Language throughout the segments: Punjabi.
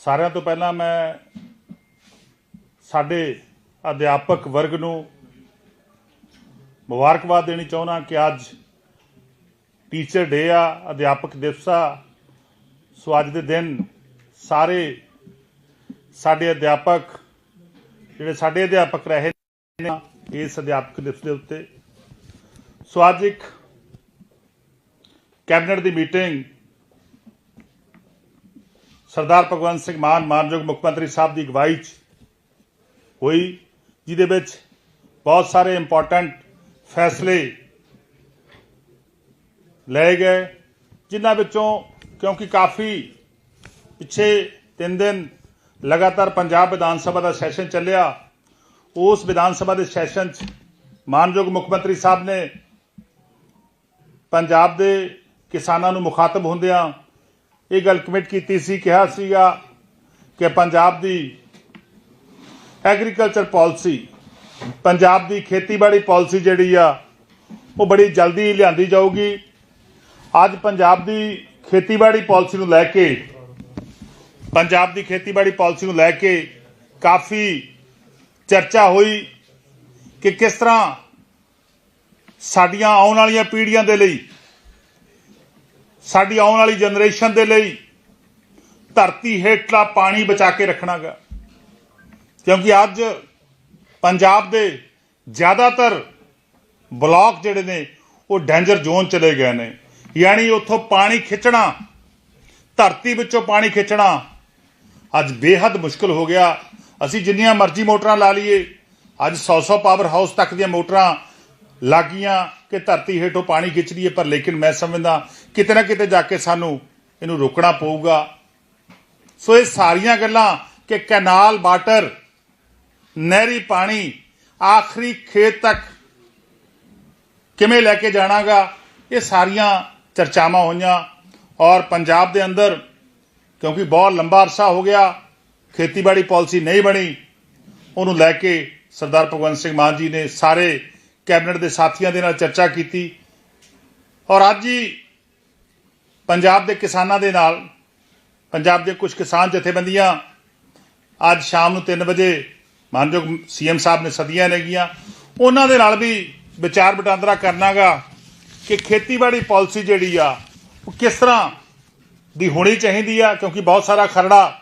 ਸਾਰਿਆਂ ਤੋਂ ਪਹਿਲਾਂ ਮੈਂ ਸਾਡੇ ਅਧਿਆਪਕ ਵਰਗ ਨੂੰ ਮੁਬਾਰਕਬਾਦ ਦੇਣੀ ਚਾਹੁੰਦਾ ਕਿ ਅੱਜ ਟੀਚਰ ਡੇ ਆ, ਅਧਿਆਪਕ ਦਿਵਸ ਆ। ਸੋ ਅੱਜ ਦੇ ਦਿਨ ਸਾਰੇ ਸਾਡੇ ਅਧਿਆਪਕ, ਜਿਹੜੇ ਸਾਡੇ ਅਧਿਆਪਕ ਰਹੇ ਨੇ ਇਸ ਅਧਿਆਪਕ ਦਿਵਸ ਦੇ ਉੱਤੇ। ਸੋ ਅੱਜ ਇੱਕ ਕੈਬਨਿਟ ਦੀ ਮੀਟਿੰਗ ਸਰਦਾਰ ਭਗਵੰਤ ਸਿੰਘ ਮਾਨ, ਮਾਨਯੋਗ ਮੁੱਖ ਮੰਤਰੀ ਸਾਹਿਬ ਦੀ ਅਗਵਾਈ 'ਚ ਹੋਈ, ਜਿਹਦੇ ਵਿੱਚ ਬਹੁਤ ਸਾਰੇ ਇੰਪੋਰਟੈਂਟ ਫੈਸਲੇ ਲਏ ਗਏ, ਜਿਨ੍ਹਾਂ ਵਿੱਚੋਂ ਕਿਉਂਕਿ ਕਾਫੀ ਪਿੱਛੇ ਤਿੰਨ ਦਿਨ ਲਗਾਤਾਰ ਪੰਜਾਬ ਵਿਧਾਨ ਸਭਾ ਦਾ ਸੈਸ਼ਨ ਚੱਲਿਆ, ਉਸ ਵਿਧਾਨ ਸਭਾ ਦੇ ਸੈਸ਼ਨ 'ਚ ਮਾਨਯੋਗ ਮੁੱਖ ਮੰਤਰੀ ਸਾਹਿਬ ਨੇ ਪੰਜਾਬ ਦੇ ਕਿਸਾਨਾਂ ਨੂੰ ਮੁਖਾਤਬ ਹੁੰਦਿਆਂ ਇਹ ਗੱਲ ਕਮਿਟ ਕੀਤੀ ਸੀ, ਕਿਹਾ ਸੀਗਾ ਕਿ ਪੰਜਾਬ ਦੀ ਐਗਰੀਕਲਚਰ ਪਾਲਿਸੀ ਪੰਜਾਬ ਦੀ ਖੇਤੀਬਾੜੀ ਪਾਲਿਸੀ ਜਿਹੜੀ ਆ, ਉਹ ਬੜੀ ਜਲਦੀ ਲਿਆਂਦੀ ਜਾਊਗੀ। ਅੱਜ ਪੰਜਾਬ ਦੀ ਖੇਤੀਬਾੜੀ ਪਾਲਿਸੀ ਨੂੰ ਲੈ ਕੇ, ਪੰਜਾਬ ਦੀ ਖੇਤੀਬਾੜੀ ਪਾਲਿਸੀ ਨੂੰ ਲੈ ਕੇ ਕਾਫੀ ਚਰਚਾ ਹੋਈ ਕਿ ਕਿਸ ਤਰ੍ਹਾਂ ਸਾਡੀਆਂ ਆਉਣ ਵਾਲੀਆਂ ਪੀੜ੍ਹੀਆਂ ਦੇ ਲਈ ਸਾਡੀ ਆਉਣ ਵਾਲੀ ਜਨਰੇਸ਼ਨ ਦੇ ਲਈ ਧਰਤੀ ਹੇਠਲਾ ਪਾਣੀ ਬਚਾ ਕੇ ਰੱਖਣਾਗਾ। ਕਿਉਂਕਿ ਅੱਜ ਪੰਜਾਬ ਦੇ ਜ਼ਿਆਦਾਤਰ ਬਲਾਕ ਜਿਹੜੇ ਨੇ, ਉਹ ਡੇਂਜਰ ਜ਼ੋਨ ਚਲੇ ਗਏ ਨੇ। ਯਾਨੀ ਉੱਥੋਂ ਪਾਣੀ ਖਿੱਚਣਾ, ਧਰਤੀ ਵਿੱਚੋਂ ਪਾਣੀ ਖਿੱਚਣਾ ਅੱਜ ਬੇਹੱਦ ਮੁਸ਼ਕਲ ਹੋ ਗਿਆ। ਅਸੀਂ ਜਿੰਨੀਆਂ ਮਰਜ਼ੀ ਮੋਟਰਾਂ ਲਾ ਲਈਏ, ਅੱਜ 100-100 ਪਾਵਰ ਹਾਊਸ ਤੱਕ ਦੀਆਂ ਮੋਟਰਾਂ ਲੱਗੀਆਂ ਕਿ ਧਰਤੀ ਹੇਠੋਂ ਪਾਣੀ ਖਿੱਚ ਹੈ ਪਰ ਲੇਕਿਨ ਮੈਂ ਸਮਝਦਾ ਕਿਤੇ ਨਾ ਕਿਤੇ ਜਾ ਕੇ ਸਾਨੂੰ ਇਹਨੂੰ ਰੋਕਣਾ ਪਊਗਾ। ਸੋ ਇਹ ਸਾਰੀਆਂ ਗੱਲਾਂ ਕਿ ਕੈਨਾਲ, ਵਾਟਰ, ਨਹਿਰੀ ਪਾਣੀ ਆਖਰੀ ਖੇਤ ਤੱਕ ਕਿਵੇਂ ਲੈ ਕੇ ਜਾਣਾਗਾ, ਇਹ ਸਾਰੀਆਂ ਚਰਚਾਵਾਂ ਹੋਈਆਂ। ਔਰ ਪੰਜਾਬ ਦੇ ਅੰਦਰ ਕਿਉਂਕਿ ਬਹੁਤ ਲੰਬਾ ਅਰਸਾ ਹੋ ਗਿਆ, ਖੇਤੀਬਾੜੀ ਪਾਲਿਸੀ ਨਹੀਂ ਬਣੀ, ਉਹਨੂੰ ਲੈ ਕੇ ਸਰਦਾਰ ਭਗਵੰਤ ਸਿੰਘ ਮਾਨ ਜੀ ਨੇ ਸਾਰੇ ਕੈਬਨਿਟ ਦੇ ਸਾਥੀਆਂ ਦੇ ਨਾਲ ਚਰਚਾ ਕੀਤੀ। ਔਰ ਅੱਜ ਹੀ ਪੰਜਾਬ ਦੇ ਕਿਸਾਨਾਂ ਦੇ ਨਾਲ, ਪੰਜਾਬ ਦੇ ਕੁਝ ਕਿਸਾਨ ਜਥੇਬੰਦੀਆਂ ਅੱਜ ਸ਼ਾਮ ਨੂੰ 3 ਵਜੇ ਮਾਨਯੋਗ ਸੀਐਮ ਸਾਹਿਬ ਨੇ ਸਦੀਆਂ ਨੇਗੀਆਂ ਉਹਨਾਂ ਦੇ ਨਾਲ ਵੀ ਵਿਚਾਰ ਵਟਾਂਦਰਾ ਕਰਨਾਗਾ ਕਿ ਖੇਤੀਬਾੜੀ ਪਾਲਿਸੀ ਜਿਹੜੀ ਆ, ਉਹ ਕਿਸ ਤਰ੍ਹਾਂ ਦੀ ਹੋਣੀ ਚਾਹੀਦੀ ਆ, ਕਿਉਂਕਿ ਬਹੁਤ ਸਾਰਾ ਖਰੜਾ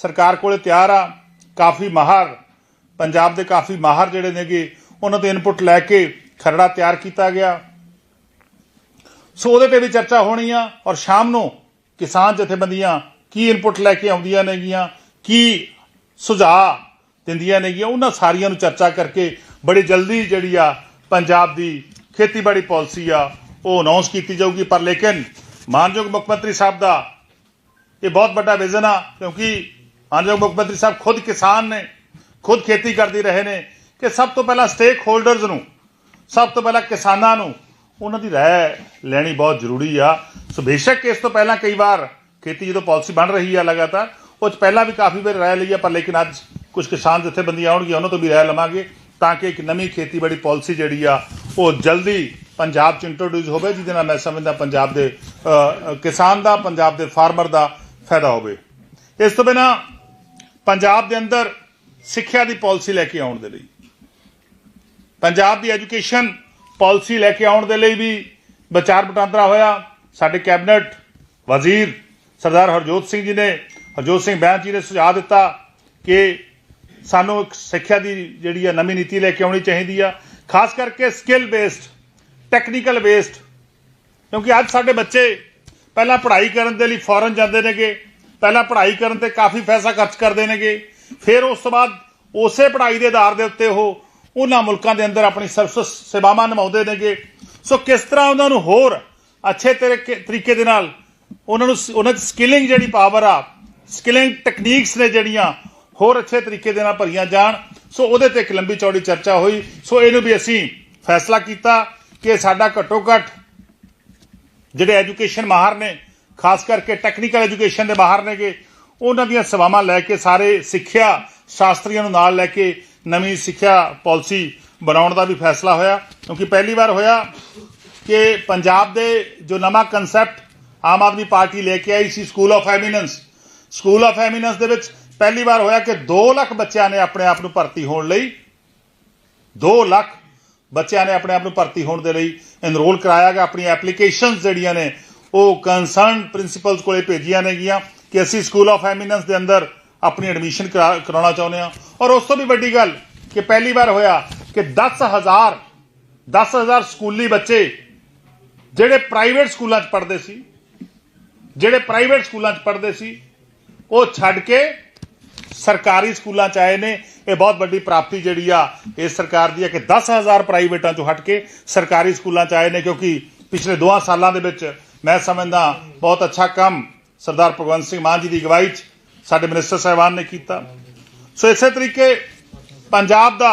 ਸਰਕਾਰ ਕੋਲੇ ਤਿਆਰ ਆ, ਕਾਫੀ ਮਾਹਰ, ਪੰਜਾਬ ਦੇ ਕਾਫੀ ਮਾਹਰ ਜਿਹੜੇ ਨੇਗੇ ਉਹਨਾਂ ਤੋਂ ਇਨਪੁਟ ਲੈ ਕੇ ਖਰੜਾ ਤਿਆਰ ਕੀਤਾ ਗਿਆ। ਸੋ ਉਹਦੇ ਤੇ ਵੀ ਚਰਚਾ ਹੋਣੀ ਆ ਔਰ ਸ਼ਾਮ ਨੂੰ ਕਿਸਾਨ ਜਥੇਬੰਦੀਆਂ ਕੀ ਇਨਪੁਟ ਲੈ ਕੇ ਆਉਂਦੀਆਂ ਨੇਗੀਆਂ, ਕੀ ਸੁਝਾਅ ਦਿੰਦੀਆਂ ਨੇਗੀਆਂ, ਉਹਨਾਂ ਸਾਰੀਆਂ ਨੂੰ ਚਰਚਾ ਕਰਕੇ ਬੜੀ ਜਲਦੀ ਜਿਹੜੀ ਆ ਪੰਜਾਬ ਦੀ ਖੇਤੀਬਾੜੀ ਪਾਲਿਸੀ ਆ, ਉਹ ਅਨਾਉਂਸ ਕੀਤੀ ਜਾਊਗੀ। ਪਰ ਲੇਕਿਨ ਮਾਨਯੋਗ ਮੁੱਖ ਮੰਤਰੀ ਸਾਹਿਬ ਦਾ ਇਹ ਬਹੁਤ ਵੱਡਾ ਵਿਜ਼ਨ ਆ, ਕਿਉਂਕਿ ਮਾਨਯੋਗ ਮੁੱਖ ਮੰਤਰੀ ਸਾਹਿਬ ਖੁਦ ਕਿਸਾਨ ਨੇ, ਖੁਦ ਖੇਤੀ ਕਰਦੇ ਰਹੇ ਨੇ। ਕਿ ਸਭ ਤੋਂ ਪਹਿਲਾਂ ਸਟੇਕ ਹੋਲਡਰਸ ਨੂੰ, ਸਭ ਤੋਂ ਪਹਿਲਾਂ ਕਿਸਾਨਾਂ ਨੂੰ ਉਹਨਾਂ ਦੀ ਰਾਏ ਲੈਣੀ ਬਹੁਤ ਜ਼ਰੂਰੀ ਆ। ਸੋ ਬੇਸ਼ੱਕ ਇਸ ਤੋਂ ਪਹਿਲਾਂ ਕਈ ਵਾਰ ਖੇਤੀ ਜਦੋਂ ਪਾਲਿਸੀ ਬਣ ਰਹੀ ਆ ਲਗਾਤਾਰ, ਉਹ 'ਚ ਪਹਿਲਾਂ ਵੀ ਕਾਫੀ ਵਾਰ ਰਾਏ ਲਈ ਆ, ਪਰ ਲੇਕਿਨ ਅੱਜ ਕੁਝ ਕਿਸਾਨ ਜਥੇਬੰਦੀਆਂ ਆਉਣਗੀਆਂ, ਉਹਨਾਂ ਤੋਂ ਵੀ ਰਾਏ ਲਵਾਂਗੇ ਤਾਂ ਕਿ ਇੱਕ ਨਵੀਂ ਖੇਤੀਬਾੜੀ ਪਾਲਿਸੀ ਜਿਹੜੀ ਆ, ਉਹ ਜਲਦੀ ਪੰਜਾਬ 'ਚ ਇੰਟਰੋਡਿਊਸ ਹੋਵੇ, ਜਿਹਦੇ ਨਾਲ ਮੈਂ ਸਮਝਦਾ ਪੰਜਾਬ ਦੇ ਕਿਸਾਨ ਦਾ, ਪੰਜਾਬ ਦੇ ਫਾਰਮਰ ਦਾ ਫਾਇਦਾ ਹੋਵੇ। ਇਸ ਤੋਂ ਬਿਨਾ ਪੰਜਾਬ ਦੇ ਅੰਦਰ ਸਿੱਖਿਆ ਦੀ ਪਾਲਿਸੀ ਲੈ ਕੇ ਆਉਣ ਦੇ ਲਈ ਪੰਜਾਬ ਦੀ ਐਜੂਕੇਸ਼ਨ ਪਾਲਿਸੀ ਲੈ ਕੇ ਆਉਣ ਦੇ ਲਈ ਵੀ ਵਿਚਾਰ ਵਟਾਂਦਰਾ ਹੋਇਆ। ਸਾਡੇ ਕੈਬਨਿਟ ਵਜ਼ੀਰ ਸਰਦਾਰ ਹਰਜੋਤ ਸਿੰਘ ਜੀ ਨੇ, ਹਰਜੋਤ ਸਿੰਘ ਬੈਂਸ ਜੀ ਨੇ ਸੁਝਾਅ ਦਿੱਤਾ ਕਿ ਸਾਨੂੰ ਇੱਕ ਸਿੱਖਿਆ ਦੀ ਜਿਹੜੀ ਆ ਨਵੀਂ ਨੀਤੀ ਲੈ ਕੇ ਆਉਣੀ ਚਾਹੀਦੀ ਆ। ਖਾਸ ਕਰਕੇ ਸਕਿੱਲ ਬੇਸਡ ਟੈਕਨੀਕਲ ਬੇਸਡ ਕਿਉਂਕਿ ਅੱਜ ਸਾਡੇ ਬੱਚੇ ਪਹਿਲਾਂ ਪੜ੍ਹਾਈ ਕਰਨ ਦੇ ਲਈ ਫੋਰਨ ਜਾਂਦੇ ਨੇਗੇ, ਪਹਿਲਾਂ ਪੜ੍ਹਾਈ ਕਰਨ ਤੇ ਕਾਫੀ ਪੈਸਾ ਖਰਚ ਕਰਦੇ ਨੇਗੇ, ਫਿਰ ਉਸ ਤੋਂ ਬਾਅਦ ਉਸੇ ਪੜ੍ਹਾਈ ਦੇ ਆਧਾਰ ਦੇ ਉੱਤੇ ਉਹ ਉਹਨਾਂ ਮੁਲਕਾਂ ਦੇ ਅੰਦਰ ਆਪਣੀ ਸਰਵਿਸ ਸੇਵਾਵਾਂ ਨਿਭਾਉਂਦੇ ਨੇਗੇ। ਸੋ ਕਿਸ ਤਰ੍ਹਾਂ ਉਹਨਾਂ ਨੂੰ ਹੋਰ ਅੱਛੇ ਤਰੀਕੇ ਤਰੀਕੇ ਦੇ ਨਾਲ ਉਹਨਾਂ ਨੂੰ ਉਹਨਾਂ 'ਚ ਸਕਿਲਿੰਗ ਜਿਹੜੀ ਪਾਵਰ ਆ ਸਕਿਲਿੰਗ ਟੈਕਨੀਕਸ ਨੇ ਜਿਹੜੀਆਂ ਹੋਰ ਅੱਛੇ ਤਰੀਕੇ ਦੇ ਨਾਲ ਭਰੀਆਂ ਜਾਣ। ਸੋ ਉਹਦੇ ਤੇ ਇੱਕ ਲੰਬੀ ਚੌੜੀ ਚਰਚਾ ਹੋਈ। ਸੋ ਇਹਨੂੰ ਵੀ ਅਸੀਂ ਫੈਸਲਾ ਕੀਤਾ ਕਿ ਸਾਡਾ ਘੱਟੋ ਘੱਟ ਜਿਹੜੇ ਐਜੂਕੇਸ਼ਨ ਮਾਹਰ ਨੇ, ਖਾਸ ਕਰਕੇ ਟੈਕਨੀਕਲ ਐਜੂਕੇਸ਼ਨ ਦੇ ਬਾਹਰ ਨੇਗੇ, ਉਹਨਾਂ ਦੀਆਂ ਸੇਵਾਵਾਂ ਲੈ ਕੇ ਸਾਰੇ ਸਿੱਖਿਆ ਸ਼ਾਸਤਰੀਆਂ ਨੂੰ ਨਾਲ ਲੈ ਕੇ ਨਵੀਂ ਸਿੱਖਿਆ ਪਾਲਿਸੀ ਬਣਾਉਣ ਦਾ ਵੀ ਫੈਸਲਾ ਹੋਇਆ, ਕਿਉਂਕਿ ਪਹਿਲੀ ਵਾਰ ਹੋਇਆ ਕਿ ਪੰਜਾਬ ਦੇ ਜੋ ਨਵਾਂ ਕਨਸੈਪਟ ਆਮ ਆਦਮੀ ਪਾਰਟੀ ਲੈ ਕੇ ਆਈ ਸੀ school of eminence school of eminence ਦੇ ਵਿੱਚ ਪਹਿਲੀ ਵਾਰ ਹੋਇਆ ਕਿ 2 ਲੱਖ ਬੱਚਿਆਂ ਨੇ ਆਪਣੇ ਆਪ ਨੂੰ ਭਰਤੀ ਹੋਣ ਲਈ 2 ਲੱਖ ਬੱਚਿਆਂ ਨੇ ਆਪਣੇ ਆਪ ਨੂੰ ਭਰਤੀ ਹੋਣ ਦੇ ਲਈ ਐਨਰੋਲ ਕਰਾਇਆ ਗਿਆ। ਆਪਣੀ ਐਪਲੀਕੇਸ਼ਨਸ ਜਿਹੜੀਆਂ ਨੇ, ਉਹ ਕੰਸਰਨ ਪ੍ਰਿੰਸੀਪਲਸ ਕੋਲੇ ਭੇਜੀਆਂ ਨੇਗੀਆਂ ਕਿ ਅਸੀਂ ਸਕੂਲ ਆਫ ਐਮੀਨੈਂਸ ਦੇ ਅੰਦਰ ਆਪਣੀ ਐਡਮਿਸ਼ਨ ਕਰਾਉਣਾ ਚਾਹੁੰਦੇ ਹਾਂ। ਔਰ ਉਸ ਤੋਂ ਵੀ ਵੱਡੀ ਗੱਲ ਕਿ ਪਹਿਲੀ ਵਾਰ ਹੋਇਆ ਕਿ 10000 10000 ਸਕੂਲੀ ਬੱਚੇ ਜਿਹੜੇ ਪ੍ਰਾਈਵੇਟ ਸਕੂਲਾਂ 'ਚ ਪੜ੍ਹਦੇ ਸੀ, ਜਿਹੜੇ ਪ੍ਰਾਈਵੇਟ ਸਕੂਲਾਂ 'ਚ ਪੜ੍ਹਦੇ ਸੀ, ਉਹ ਛੱਡ ਕੇ ਸਰਕਾਰੀ ਸਕੂਲਾਂ 'ਚ ਆਏ ਨੇ। ਇਹ ਬਹੁਤ ਵੱਡੀ ਪ੍ਰਾਪਤੀ ਜਿਹੜੀ ਆ ਇਸ ਸਰਕਾਰ ਦੀ ਆ ਕਿ 10000 ਪ੍ਰਾਈਵੇਟਾਂ 'ਚੋਂ ਹਟ ਕੇ ਸਰਕਾਰੀ ਸਕੂਲਾਂ 'ਚ ਆਏ ਨੇ, ਕਿਉਂਕਿ ਪਿਛਲੇ 2 ਸਾਲਾਂ ਦੇ ਵਿੱਚ ਮੈਂ ਸਮਝਦਾ ਬਹੁਤ ਅੱਛਾ ਕੰਮ ਸਰਦਾਰ ਭਗਵੰਤ ਸਿੰਘ ਮਾਨ ਜੀ ਦੀ ਅਗਵਾਈ 'ਚ ਸਾਡੇ ਮਿਨਿਸਟਰ ਸਾਹਿਬਾਨ ਨੇ ਕੀਤਾ। ਸੋ ਇਸੇ ਤਰੀਕੇ ਪੰਜਾਬ ਦਾ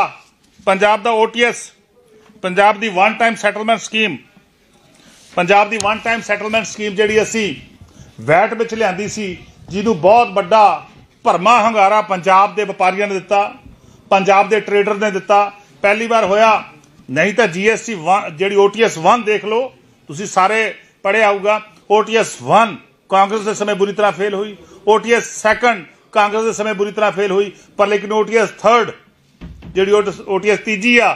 ਪੰਜਾਬ ਦਾ OTS ਪੰਜਾਬ ਦੀ one time settlement scheme Punjab ਦੀ ਵਨ ਟਾਈਮ ਸੈਟਲਮੈਂਟ ਸਕੀਮ ਜਿਹੜੀ ਅਸੀਂ ਵੈਟ ਵਿੱਚ ਲਿਆਂਦੀ ਸੀ, ਜਿਹਨੂੰ ਬਹੁਤ ਵੱਡਾ ਭਰਮਾ ਹੰਗਾਰਾ ਪੰਜਾਬ ਦੇ ਵਪਾਰੀਆਂ ਨੇ ਦਿੱਤਾ, ਪੰਜਾਬ ਦੇ ਟਰੇਡਰ ਨੇ ਦਿੱਤਾ। ਪਹਿਲੀ ਵਾਰ ਹੋਇਆ, ਨਹੀਂ ਤਾਂ GST 1 ਜਿਹੜੀ OTS 1 ਦੇਖ ਲਓ, ਤੁਸੀਂ ਸਾਰੇ ਪੜ੍ਹਿਆ ਹੋਊਗਾ OTS 1 ਕਾਂਗਰਸ ਦੇ ਸਮੇਂ ਬੁਰੀ ਤਰ੍ਹਾਂ ਫੇਲ ਹੋਈ OTS 2 ਕਾਂਗਰਸ ਦੇ ਸਮੇਂ ਬੁਰੀ ਤਰ੍ਹਾਂ ਫੇਲ ਹੋਈ, ਪਰ ਲੇਕਿਨ OTS 3 ਜਿਹੜੀ OTS ਤੀਜੀ ਆ,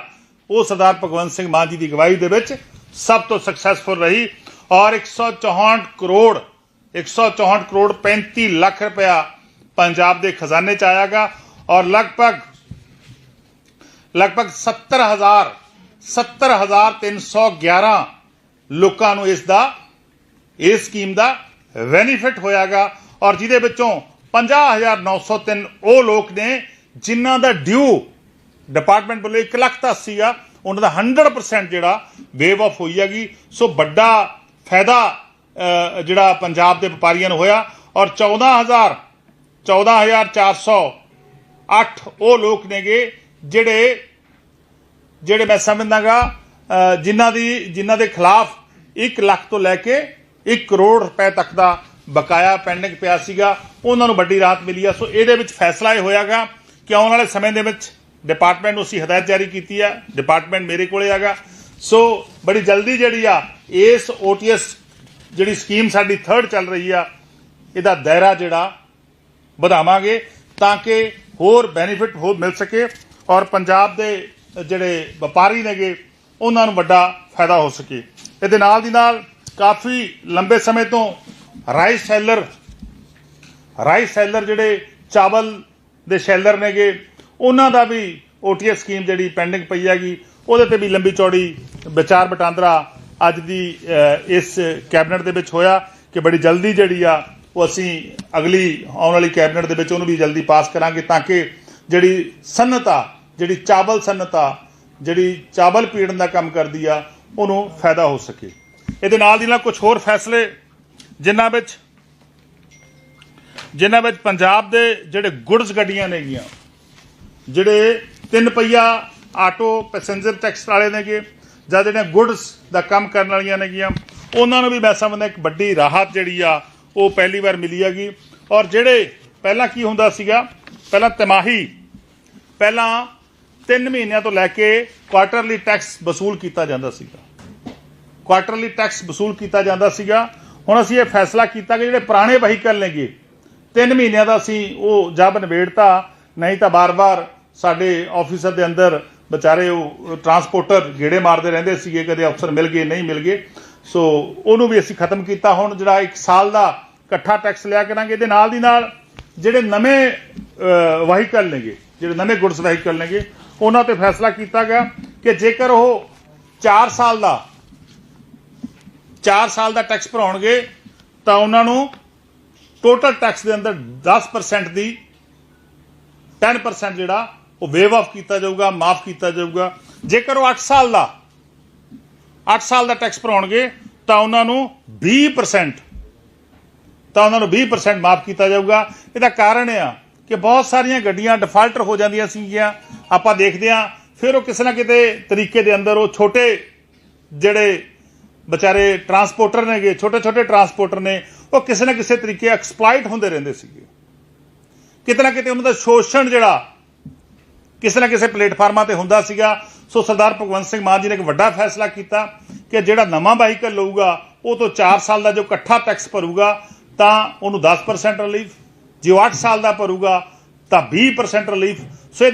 ਉਹ ਸਰਦਾਰ ਭਗਵੰਤ ਸਿੰਘ ਮਾਨ ਜੀ ਦੀ ਅਗਵਾਈ ਦੇ ਵਿੱਚ ਸਭ ਤੋਂ ਸਕਸੈਸਫੁਲ ਰਹੀ ਔਰ 164 ਕਰੋੜ 164 ਕਰੋੜ 35 ਲੱਖ ਰੁਪਇਆ ਪੰਜਾਬ ਦੇ ਖਜ਼ਾਨੇ ਚ ਆਇਆਗਾ ਔਰ ਲਗਭਗ ਲਗਭਗ 70000 70311 ਲੋਕਾਂ ਨੂੰ ਇਸ ਦਾ, ਇਸ ਸਕੀਮ ਦਾ ਬੈਨੀਫਿਟ ਹੋਇਆਗਾ ਔਰ ਜਿਹਦੇ ਵਿੱਚੋਂ 50903 ਉਹ ਲੋਕ ਨੇ ਜਿਨ੍ਹਾਂ ਦਾ ਡਿਊ ਡਿਪਾਰਟਮੈਂਟ ਵੱਲੋਂ 1 ਲੱਖ ਦਾ ਸੀਗਾ ਉਹਨਾਂ ਦਾ 100% ਜਿਹੜਾ ਵੇਵ ਆਫ ਹੋਈ ਹੈਗੀ। ਸੋ ਵੱਡਾ ਫਾਇਦਾ ਜਿਹੜਾ ਪੰਜਾਬ ਦੇ ਵਪਾਰੀਆਂ ਨੂੰ ਹੋਇਆ ਔਰ 14000 14408 ਉਹ ਲੋਕ ਨੇਗੇ ਜਿਹੜੇ ਜਿਹੜੇ ਮੈਂ ਸਮਝਦਾਗਾ ਅਹ, ਜਿਨ੍ਹਾਂ ਦੀ ਜਿਨ੍ਹਾਂ ਦੇ ਖਿਲਾਫ 1 ਲੱਖ ਤੋਂ ਲੈ ਕੇ 1 ਕਰੋੜ ਰੁਪਏ ਤੱਕ ਦਾ ਬਕਾਇਆ ਪੈਂਡਿੰਗ ਪਿਆ ਸੀਗਾ, ਉਹਨਾਂ ਨੂੰ ਵੱਡੀ ਰਾਹਤ ਮਿਲੀ ਆ। ਸੋ ਇਹਦੇ ਵਿੱਚ ਫੈਸਲਾ ਇਹ ਹੋਇਆਗਾ ਕਿ ਆਉਣ ਵਾਲੇ ਸਮੇਂ ਦੇ ਵਿੱਚ ਡਿਪਾਰਟਮੈਂਟ ਨੂੰ ਅਸੀਂ ਹਦਾਇਤ ਜਾਰੀ ਕੀਤੀ ਆ। ਡਿਪਾਰਟਮੈਂਟ ਮੇਰੇ ਕੋਲੇ ਹੈਗਾ ਸੋ ਬੜੀ ਜਲਦੀ ਜਿਹੜੀ ਆ, ਇਸ OTS ਜਿਹੜੀ ਸਕੀਮ ਸਾਡੀ ਥਰਡ ਚੱਲ ਰਹੀ ਆ, ਇਹਦਾ ਦਾਇਰਾ ਜਿਹੜਾ ਵਧਾਵਾਂਗੇ ਤਾਂ ਕਿ ਹੋਰ ਬੈਨੀਫਿਟ ਹੋ ਮਿਲ ਸਕੇ ਔਰ ਪੰਜਾਬ ਦੇ ਜਿਹੜੇ ਵਪਾਰੀ ਨੇਗੇ, ਉਹਨਾਂ ਨੂੰ ਵੱਡਾ ਫਾਇਦਾ ਹੋ ਸਕੇ। ਇਹਦੇ ਨਾਲ ਦੀ ਨਾਲ ਕਾਫੀ ਲੰਬੇ ਸਮੇਂ ਤੋਂ ਰਾਈਸ ਸੈਲਰ ਰਾਈਸ ਸੈਲਰ ਜਿਹੜੇ ਚਾਵਲ ਦੇ ਸ਼ੈਲਰ ਨੇਗੇ, ਉਹਨਾਂ ਦਾ ਵੀ OTS ਸਕੀਮ ਜਿਹੜੀ ਪੈਂਡਿੰਗ ਪਈ ਹੈਗੀ, ਉਹਦੇ ਤੇ ਵੀ ਲੰਬੀ ਚੌੜੀ ਵਿਚਾਰ ਵਟਾਂਦਰਾ ਅੱਜ ਦੀ ਇਸ ਕੈਬਨਿਟ ਦੇ ਵਿੱਚ ਹੋਇਆ ਕਿ ਬੜੀ ਜਲਦੀ ਜਿਹੜੀ ਆ, ਉਹ ਅਸੀਂ ਅਗਲੀ ਆਉਣ ਵਾਲੀ ਕੈਬਨਿਟ ਦੇ ਵਿੱਚ ਉਹਨੂੰ ਵੀ ਜਲਦੀ ਪਾਸ ਕਰਾਂਗੇ ਤਾਂ ਕਿ ਜਿਹੜੀ ਸਨਅਤ ਆ ਜਿਹੜੀ ਚਾਵਲ ਸਨਅਤ ਆ ਜਿਹੜੀ ਚਾਵਲ ਪੀੜਨ ਦਾ ਕੰਮ ਕਰਦੀ ਆ, ਉਹਨੂੰ ਫਾਇਦਾ ਹੋ ਸਕੇ। ਇਹਦੇ ਨਾਲ ਦੀ ਨਾਲ ਕੁਝ ਹੋਰ ਫੈਸਲੇ ਜਿਨ੍ਹਾਂ ਵਿੱਚ ਜਿਨ੍ਹਾਂ ਵਿੱਚ ਪੰਜਾਬ ਦੇ ਜਿਹੜੇ ਗੁੱਡਸ ਗੱਡੀਆਂ ਨੇਗੀਆਂ, ਜਿਹੜੇ ਤਿੰਨ ਪਹੀਆ ਆਟੋ ਪੈਸੇਂਜਰ ਟੈਕਸ ਵਾਲੇ ਨੇਗੇ, ਜਾਂ ਜਿਹੜੇ ਗੁੱਡਸ ਦਾ ਕੰਮ ਕਰਨ ਵਾਲੀਆਂ ਨੇਗੀਆਂ, ਉਹਨਾਂ ਨੂੰ ਵੀ ਮੈਂ ਸਮਝਦਾ ਇੱਕ ਵੱਡੀ ਰਾਹਤ ਜਿਹੜੀ ਆ, ਉਹ ਪਹਿਲੀ ਵਾਰ ਮਿਲੀ ਹੈਗੀ। ਔਰ ਜਿਹੜੇ ਪਹਿਲਾਂ ਕੀ ਹੁੰਦਾ ਸੀਗਾ, ਪਹਿਲਾਂ ਤਿਮਾਹੀ, ਪਹਿਲਾਂ 3 ਮਹੀਨਿਆਂ ਤੋਂ ਲੈ ਕੇ ਕੁਆਟਰਲੀ ਟੈਕਸ ਵਸੂਲ ਕੀਤਾ ਜਾਂਦਾ ਸੀਗਾ। ਕੁਆਟਰਲੀ ਟੈਕਸ ਵਸੂਲ ਕੀਤਾ ਜਾਂਦਾ ਸੀਗਾ। ਹੁਣ ਅਸੀਂ ਇਹ ਫੈਸਲਾ ਕੀਤਾ ਕਿ ਜਿਹੜੇ ਪੁਰਾਣੇ ਵਹੀਕਲ ਨੇਗੇ 3 ਮਹੀਨਿਆਂ ਦਾ ਅਸੀਂ ਉਹ ਜਬ ਨਿਬੇੜਤਾ, ਨਹੀਂ ਤਾਂ ਬਾਰ-ਬਾਰ ਸਾਡੇ ਆਫਿਸਰ ਦੇ ਅੰਦਰ ਵਿਚਾਰੇ ਉਹ ਟਰਾਂਸਪੋਰਟਰ ਗੇੜੇ ਮਾਰਦੇ ਰਹਿੰਦੇ ਸੀਗੇ, ਕਦੇ ਅਫਸਰ ਮਿਲ ਗਏ, ਨਹੀਂ ਮਿਲ ਗਏ। ਸੋ ਉਹਨੂੰ ਵੀ ਅਸੀਂ ਖਤਮ ਕੀਤਾ। ਹੁਣ ਜਿਹੜਾ 1 ਸਾਲ ਦਾ ਇਕੱਠਾ ਟੈਕਸ ਲਿਆ ਕਰਾਂਗੇ, ਇਹਦੇ ਨਾਲ ਦੀ ਨਾਲ ਜਿਹੜੇ ਨਵੇਂ ਵਹੀਕਲ ਨੇਗੇ, ਜਿਹੜੇ ਨਵੇਂ ਗੁੱਡਸ ਵਹੀਕਲ ਨੇਗੇ, ਉਹਨਾਂ ਤੇ ਫੈਸਲਾ ਕੀਤਾ ਗਿਆ ਕਿ ਜੇਕਰ ਉਹ 4 ਸਾਲ ਦਾ 4 ਸਾਲ ਦਾ ਟੈਕਸ ਭਰਾਉਣਗੇ, ਤਾਂ ਉਹਨਾਂ ਨੂੰ ਟੋਟਲ ਟੈਕਸ ਦੇ ਅੰਦਰ 10% ਦੀ 10% ਜਿਹੜਾ, ਉਹ ਵੇਵ ਆਫ ਕੀਤਾ ਜਾਊਗਾ, ਮਾਫ ਕੀਤਾ ਜਾਊਗਾ। ਜੇਕਰ ਉਹ 8 ਸਾਲ ਦਾ 8 ਸਾਲ ਦਾ ਟੈਕਸ ਭਰਾਉਣਗੇ, ਤਾਂ ਉਹਨਾਂ ਨੂੰ 20% ਤਾਂ ਉਹਨਾਂ ਨੂੰ 20% ਮਾਫ ਕੀਤਾ ਜਾਊਗਾ। ਇਹਦਾ ਕਾਰਨ ਇਹ ਆ ਕਿ ਬਹੁਤ ਸਾਰੀਆਂ ਗੱਡੀਆਂ ਡਿਫਾਲਟਰ ਹੋ ਜਾਂਦੀਆਂ ਸੀਗੀਆਂ। ਆਪਾਂ ਦੇਖਦੇ ਆ ਫਿਰ ਉਹ ਕਿਸੇ ਨਾ ਕਿਤੇ ਤਰੀਕੇ ਦੇ ਅੰਦਰ ਉਹ ਛੋਟੇ ਜਿਹੜੇ ਵਿਚਾਰੇ ਟਰਾਂਸਪੋਰਟਰ ਨੇਗੇ ਛੋਟੇ ਛੋਟੇ ਟਰਾਂਸਪੋਰਟਰ ਨੇ, ਉਹ ਕਿਸੇ ਨਾ ਕਿਸੇ ਤਰੀਕੇ ਐਕਸਪਲੋਇਟ ਹੁੰਦੇ ਰਹਿੰਦੇ ਸੀਗੇ। ਕਿਤੇ ਨਾ ਕਿਤੇ ਉਹਨਾਂ ਦਾ ਸ਼ੋਸ਼ਣ ਜਿਹੜਾ ਕਿਸੇ ਨਾ ਕਿਸੇ ਪਲੇਟਫਾਰਮਾਂ ਤੇ ਹੁੰਦਾ ਸੀਗਾ। ਸੋ ਸਰਦਾਰ ਭਗਵੰਤ ਸਿੰਘ ਮਾਨ ਜੀ ਨੇ ਇੱਕ ਵੱਡਾ ਫੈਸਲਾ ਕੀਤਾ ਕਿ ਜਿਹੜਾ ਨਵਾਂ ਵਾਹੀਕਲ ਲਊਗਾ, ਉਹ ਤੋਂ 4 ਸਾਲ ਦਾ ਜੋ ਇਕੱਠਾ ਟੈਕਸ ਭਰੂਗਾ, ਤਾਂ ਉਹਨੂੰ 10% ਰਿਲੀਫ ਜੇ ਉਹ 8 ਸਾਲ ਦਾ ਭਰੂਗਾ, ਤਾਂ 20% ਰਿਲੀਫ ਸੋ ਇਹਦੇ